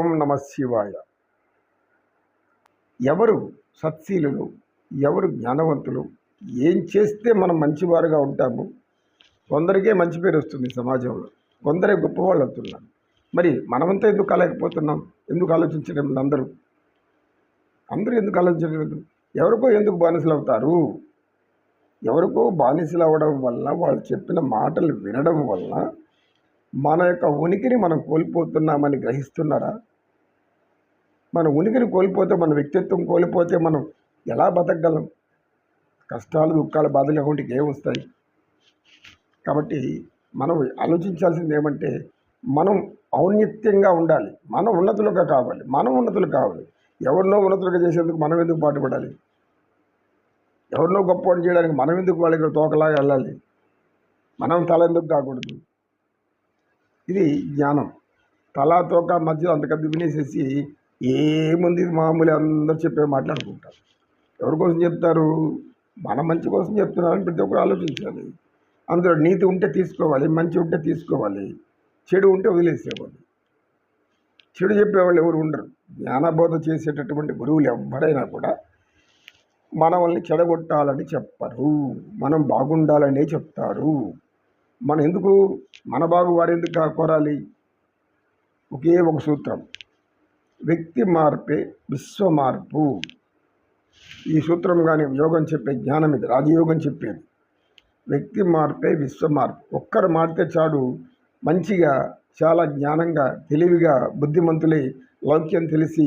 ఓం నమ శివాయ. ఎవరు సత్శీలులు ఎవరు జ్ఞానవంతులు ఏం చేస్తే మనం మంచివారుగా ఉంటాము? కొందరికే మంచి పేరు వస్తుంది సమాజంలో. కొందరే గొప్పవాళ్ళు అవుతున్నారు. మరి మనమంతా ఎందుకు కాలేకపోతున్నాం ఎందుకు ఆలోచించడం లేదు అందరూ? అందరూ ఎందుకు ఆలోచించడం లేదు ఎవరికో ఎందుకు బానిసలు అవుతారు? ఎవరికో బానిసలు అవ్వడం వల్ల వాళ్ళు చెప్పిన మాటలు వినడం వల్ల మన యొక్క ఉనికిని మనం కోల్పోతున్నామని గ్రహిస్తున్నారా? మన ఉనికిని కోల్పోతే మన వ్యక్తిత్వం కోల్పోతే మనం ఎలా బతకగలం? కష్టాలు దుఃఖాలు బాధలు అకౌంట్కి ఏం వస్తాయి? కాబట్టి మనం ఆలోచించాల్సింది ఏమంటే మనం ఔన్నత్యంగా ఉండాలి. మనం ఉన్నతులుగా కావాలి. మనం ఉన్నతులు కావాలి. ఎవరినో ఉన్నతులుగా చేసేందుకు మనం ఎందుకు పాటుపడాలి? ఎవరినో గొప్ప చేయడానికి మనం ఎందుకు వాళ్ళకి తోకలాగా వెళ్ళాలి? మనం తల ఎందుకు కాకూడదు? ఇది జ్ఞానం. తలా తోక మధ్యలో అంతకద్దు వినేసేసి ఏముంది? మామూలు అందరూ చెప్పే మాట్లాడుకుంటారు. ఎవరి కోసం చెప్తారు? మన మంచి కోసం చెప్తున్నారని ప్రతి ఒక్కరు ఆలోచించాలి. అందులో నీతి ఉంటే తీసుకోవాలి మంచి ఉంటే తీసుకోవాలి చెడు ఉంటే వదిలేసేవాళ్ళు. చెడు చెప్పేవాళ్ళు ఎవరు ఉండరు. జ్ఞానబోధ చేసేటటువంటి గురువులు ఎవరైనా కూడా మనల్ని చెడగొట్టాలని చెప్పరు. మనం బాగుండాలనే చెప్తారు. మనం ఎందుకు? మన బాగు వారు ఎందుకు కోరాలి? ఒకే ఒక సూత్రం. వ్యక్తి మార్పే విశ్వ మార్పు. ఈ సూత్రం కానీ యోగం చెప్పే జ్ఞానం ఇది రాజయోగం చెప్పేది. వ్యక్తి మార్పే విశ్వ మార్పు. ఒక్కరు మారితే చాడు మంచిగా చాలా జ్ఞానంగా తెలివిగా బుద్ధిమంతులై లౌక్యం తెలిసి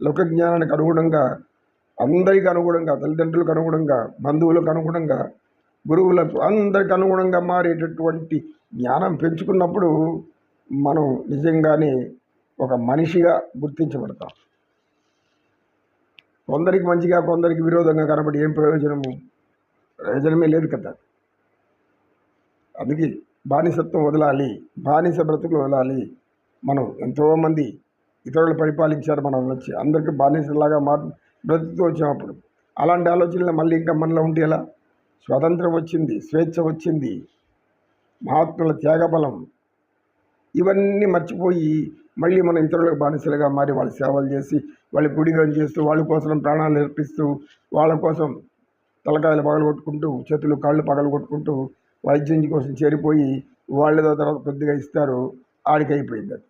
లోక జ్ఞానానికి అనుగుణంగా అందరికి అనుగుణంగా తల్లిదండ్రులకు అనుగుణంగా బంధువులకు అనుగుణంగా గురువులకు అందరికి అనుగుణంగా మారేటటువంటి జ్ఞానం పెంచుకున్నప్పుడు మనం నిజంగానే ఒక మనిషిగా గుర్తించబడతాం. కొందరికి మంచిగా కొందరికి విరోధంగా కనబడి ఏం ప్రయోజనము? ప్రయోజనమే లేదు కదా. అందుకే బానిసత్వం వదలాలి బానిస బ్రతుకులు వదలాలి. మనం ఎంతోమంది ఇతరులు పరిపాలించారు మనం వచ్చి అందరికీ బానిసలాగా మార్ బ్రతుకుతూ వచ్చినప్పుడు అలాంటి ఆలోచనలు మళ్ళీ ఇంకా మనలో ఉంటే ఎలా? స్వతంత్రం వచ్చింది స్వేచ్ఛ వచ్చింది మహాత్ముల త్యాగబలం. ఇవన్నీ మర్చిపోయి మళ్ళీ మనం ఇతరులకు బానిసలుగా మారి వాళ్ళ సేవలు చేసి వాళ్ళ గుడిగా చేస్తూ వాళ్ళ కోసం ప్రాణాలు నేర్పిస్తూ వాళ్ళ కోసం తలకాయలు పగలు కొట్టుకుంటూ చేతులు కాళ్ళు పగలు కొట్టుకుంటూ వైద్యం కోసం చేరిపోయి వాళ్ళేదో తర్వాత కొద్దిగా ఇస్తారు ఆడికైపోయింది అది.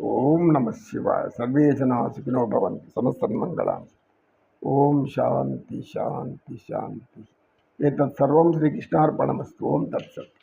ఓం నమ శివ సర్వే జనా సుఖినో భవంతు. సమస్త మంగళం ఓం శాంతి శాంతి శాంతి. ఏతత్ సర్వం శ్రీకృష్ణార్పణమస్తు. ఓం తత్సత్.